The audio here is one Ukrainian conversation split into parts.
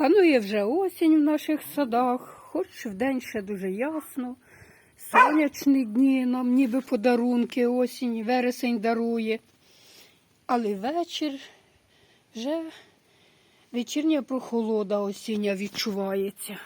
Панує вже осінь в наших садах, хоч вдень ще дуже ясно. Сонячні дні нам ніби подарунки, осінь, вересень дарує. Але вечір вже вечірня прохолода осіння відчувається.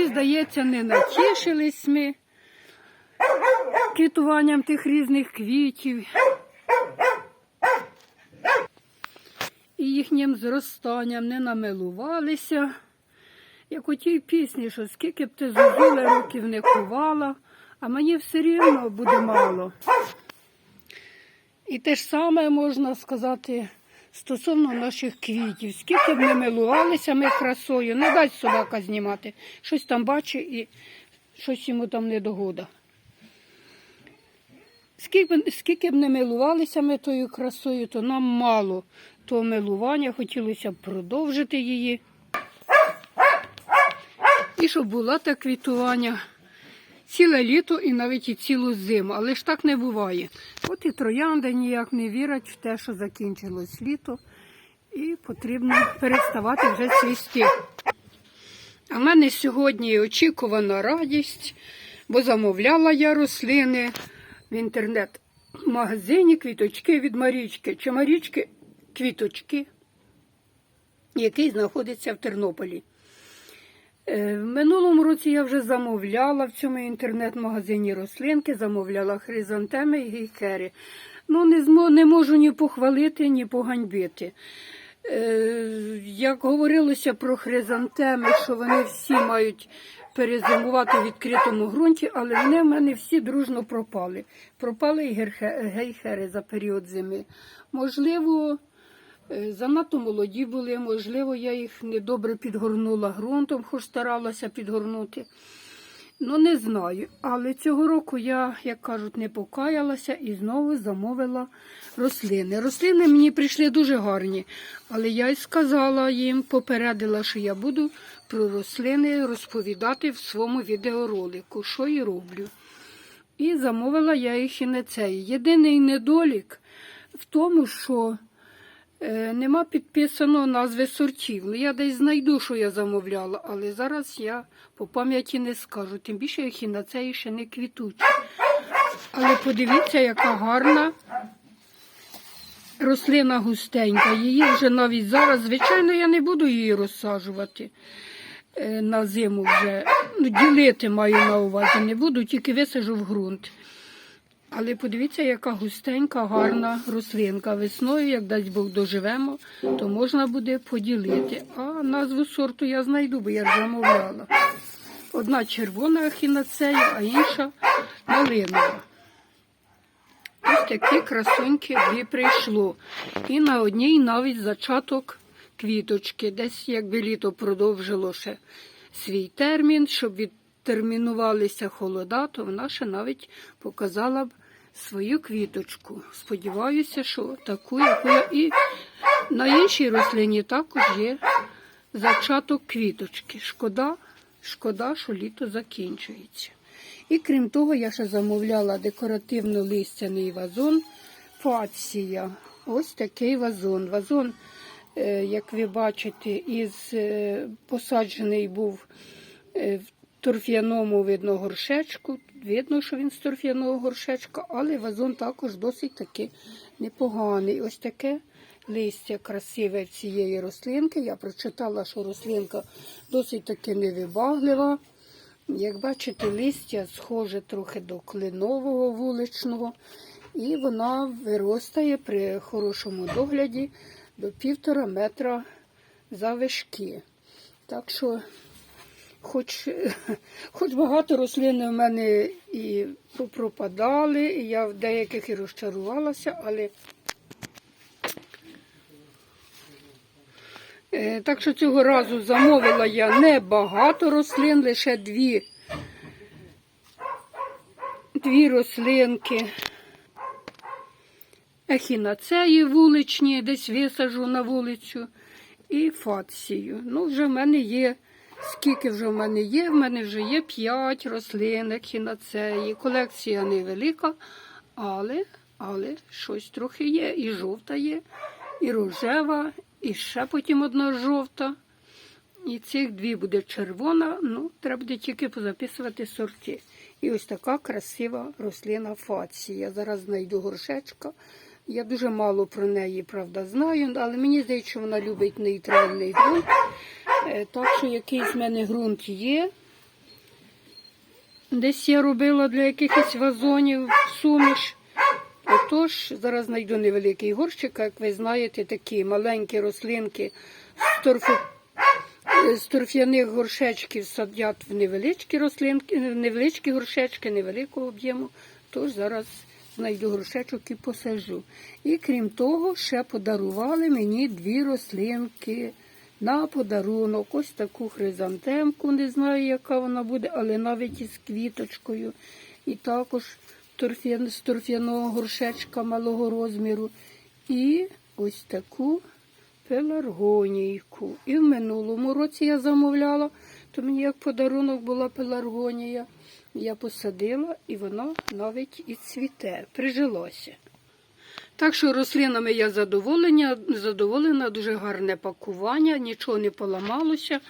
І, здається, не натішились ми квітуванням тих різних квітів і їхнім зростанням не намилувалися. Як у тій пісні, що скільки б ти зозуля років не кувала, а мені все рівно буде мало. І те ж саме можна сказати стосовно наших квітів. Скільки б не милувалися ми красою, не дасть собака знімати. Щось там бачить і щось йому там не догода. Скільки, б- скільки б не милувалися ми тою красою, то нам мало того милування, хотілося б продовжити її. І щоб була те квітування ціле літо і навіть і цілу зиму, але ж так не буває. От і троянди ніяк не вірять в те, що закінчилось літо, і потрібно переставати вже цвісти. А в мене сьогодні очікувана радість, бо замовляла я рослини в інтернет-магазині квіточки від Марічки. Чи Марічки квіточки, який знаходиться в Тернополі. Е, В минулому році я вже замовляла в цьому інтернет-магазині рослинки, замовляла хризантеми і гейкери. Ну, не, не можу ні похвалити, ні поганьбити. Е, Як говорилося про хризантеми, що вони всі мають перезимувати в відкритому ґрунті, але вони в мене всі дружно пропали. Пропали і гейхери за період зими. Можливо, Занадто молоді були, можливо, я їх недобре підгорнула ґрунтом, хоч старалася підгорнути. Ну, не знаю. Але цього року я, як кажуть, не покаялася і знову замовила рослини. Рослини мені прийшли дуже гарні, але я й сказала їм, попередила, що я буду про рослини розповідати в своєму відеоролику, що і роблю. І замовила я їх і не цей. Єдиний недолік в тому, що Е, Нема підписано назви сортів. Ну, я десь знайду, що я замовляла, але зараз я по пам'яті не скажу. Тим більше, як і на це ще не квітучі. Але подивіться, яка гарна рослина густенька. Її вже навіть зараз, звичайно, я не буду її розсаджувати е, на зиму вже. Ну, ділити маю на увазі, не буду, тільки висажу в ґрунт. Але подивіться, яка густенька, гарна рослинка. Весною, як дасть Бог доживемо, то можна буде поділити. А назву сорту я знайду, бо я ж замовляла. Одна червона ахінацея, а інша малинова. Ось такі красуньки дві прийшло. І на одній навіть зачаток квіточки. Десь якби літо продовжило ще свій термін, щоб відтермінувалися холода, то вона ще навіть показала б свою квіточку. Сподіваюся, що таку, яку я і на іншій рослині також є зачаток квіточки. Шкода, шкода, що літо закінчується. І крім того, я ще замовляла декоративно-листяний вазон фація. Ось такий вазон. Вазон, е, як ви бачите, із е, посаджений був е, в торф'яному видно горшечку. Видно, що він з торф'яного горшечка, але вазон також досить таки непоганий. Ось таке листя красиве цієї рослинки. Я прочитала, що рослинка досить таки невибаглива. Як бачите, листя схоже трохи до кленового вуличного, і вона виростає при хорошому догляді до півтора метра завишки. Так що, хоч, хоч багато рослин у мене і пропадали, і я в деяких і розчарувалася, але Е, Так що цього разу замовила я не багато рослин, лише дві, дві рослинки. Ехінацеї вуличні, десь висажу на вулицю, і фацію. Ну, вже в мене є, скільки вже в мене є? В мене вже є п'ять рослин ехінацеї. Колекція невелика, але, але щось трохи є. І жовта є, і рожева, і ще потім одна жовта. І цих дві буде червона, ну, треба буде тільки позаписувати сорти. І ось така красива рослина фація. Зараз знайду горшечка. Я дуже мало про неї, правда, знаю, але мені здається, що вона любить нейтральний ґрунт. Е, Так що якийсь в мене ґрунт є. Десь я робила для якихось вазонів суміш. Отож, зараз знайду невеликий горщик, як ви знаєте, такі маленькі рослинки з торфу з торф'яних горшечків садять в невеличкі рослинки, в невеличкі горшечки, невеликого об'єму. Тож зараз знайду горшечок і посажу. І крім того, ще подарували мені дві рослинки на подарунок. Ось таку хризантемку, не знаю, яка вона буде, але навіть із квіточкою. І також торф'ян- з торф'яного горшечка малого розміру. І ось таку пеларгонійку. І в минулому році я замовляла, то мені як подарунок була пеларгонія. Я посадила і воно навіть і цвіте, прижилося. Так що рослинами я задоволена, задоволена, дуже гарне пакування, нічого не поламалося.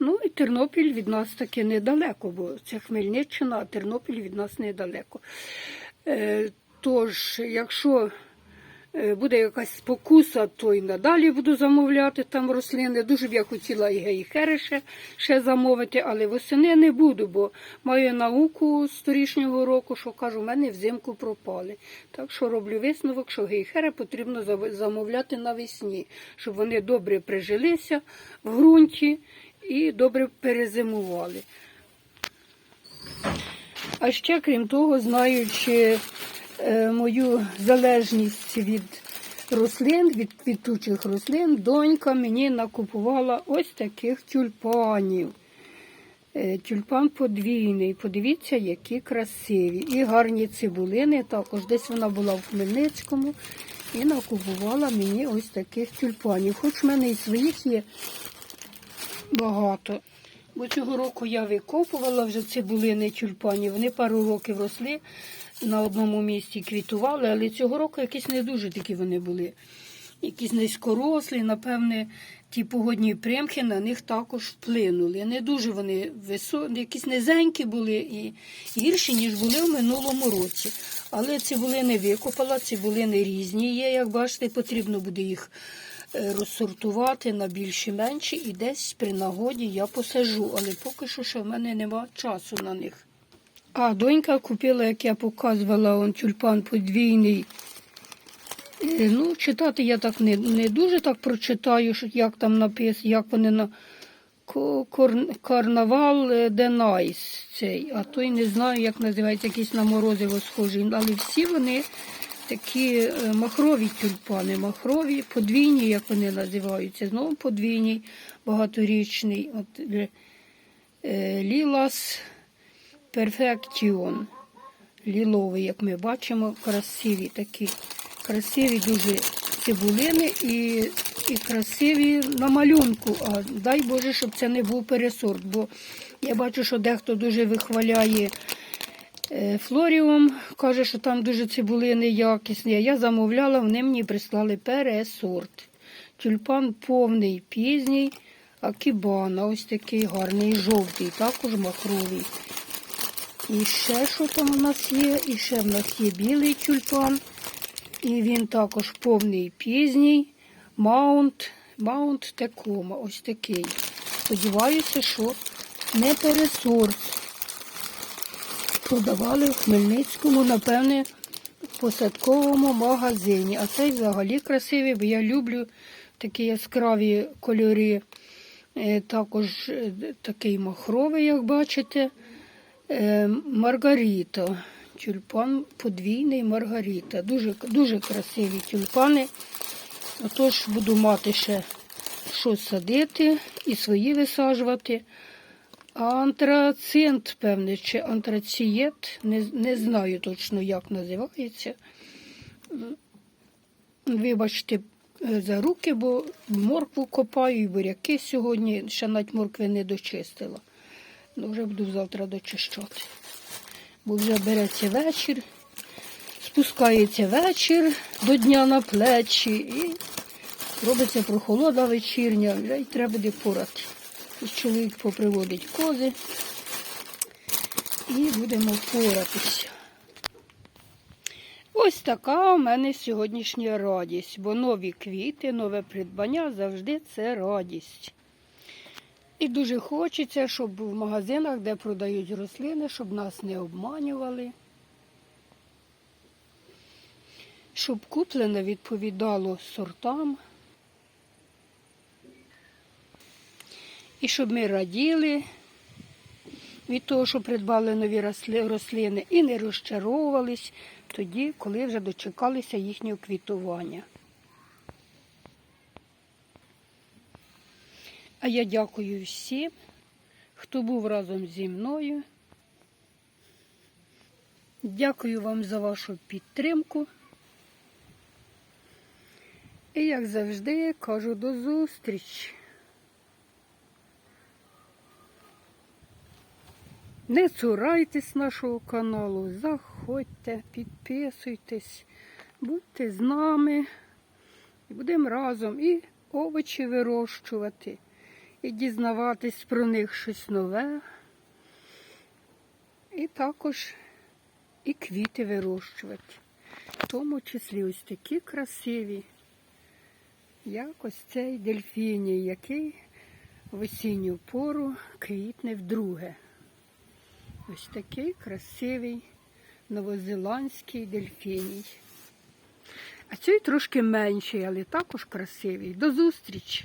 Ну і Тернопіль від нас таки недалеко, бо це Хмельниччина, а Тернопіль від нас недалеко. Е, тож, якщо буде якась спокуса, то й надалі буду замовляти там рослини. Дуже б я хотіла і гейхери ще, ще замовити, але восени не буду, бо маю науку з торішнього року, що кажу, в мене взимку пропали. Так що роблю висновок, що гейхери потрібно замовляти навесні, щоб вони добре прижилися в ґрунті і добре перезимували. А ще, крім того, знаючи е, мою залежність від рослин, від квітучих рослин, донька мені накупувала ось таких тюльпанів. Е, Тюльпан подвійний. Подивіться, які красиві. І гарні цибулини. Також десь вона була в Хмельницькому і накупувала мені ось таких тюльпанів. Хоч в мене і своїх є багато. Бо цього року я викопувала вже цибулини тюльпанів. Вони пару років росли на одному місці, квітували, але цього року якісь не дуже такі вони були. Якісь низькорослі, напевне, ті погодні примхи на них також вплинули. Не дуже вони високі, якісь низенькі були і гірші, ніж були в минулому році. Але цибулини викопала, цибулини різні є, як бачите, потрібно буде їх розсортувати на більші менші і десь при нагоді я посажу, але поки що ще в мене нема часу на них. А донька купила, як я показувала, он тюльпан подвійний. Е, Ну, читати я так не, не дуже так прочитаю, що як там написано, як вони на карнавал е, де Найс цей, а той не знаю, як називається, якийсь на морозиво схожий. Але всі вони такі е, махрові тюльпани, махрові, подвійні, як вони називаються. Знову подвійний, багаторічний. От, е, е, Лілас Перфектіон. Ліловий, як ми бачимо, красиві такі. Красиві дуже цибулини і, і красиві на малюнку. А дай Боже, щоб це не був пересорт, бо я бачу, що дехто дуже вихваляє флоріум, каже, що там дуже цибулини якісні. А я замовляла, вони мені прислали пересорт. Тюльпан повний, пізній, акібана, ось такий гарний, жовтий, також махровий. І ще що там у нас є? І ще в нас є білий тюльпан. І він також повний пізній. Маунт, маунт Текома. Ось такий. Сподіваюся, що не пересорт. Продавали в Хмельницькому, напевне, посадковому магазині. А цей взагалі красивий, бо я люблю такі яскраві кольори. Е, Також е, такий махровий, як бачите. Е, Маргарита. Тюльпан подвійний Маргарита. Дуже, дуже красиві тюльпани. Отож буду мати ще що садити і свої висаджувати. Антрацент, певне, чи антрацієт, не, не знаю точно, як називається. Вибачте е, за руки, бо моркву копаю і буряки сьогодні, ще навіть моркви не дочистила. Ну, вже буду завтра дочищати. Бо вже береться вечір, спускається вечір до дня на плечі і Робиться прохолода вечірня, вже й треба буде порати. Чоловік поприводить кози і будемо впоратися. Ось така у мене сьогоднішня радість, бо нові квіти, нове придбання завжди це радість. І дуже хочеться, щоб в магазинах, де продають рослини, щоб нас не обманювали. Щоб куплене відповідало сортам. І щоб ми раділи від того, що придбали нові рослини, і не розчаровувались тоді, коли вже дочекалися їхнього квітування. А я дякую всім, хто був разом зі мною. Дякую вам за вашу підтримку. І як завжди кажу до зустрічі. Не цурайтесь нашого каналу, заходьте, підписуйтесь, будьте з нами. І будемо разом і овочі вирощувати, і дізнаватись про них щось нове. І також і квіти вирощувати. В тому числі ось такі красиві, як ось цей дельфіній, який в осінню пору квітне вдруге. Ось такий красивий новозеландський дельфіній. А цей трошки менший, але також красивий. До зустрічі!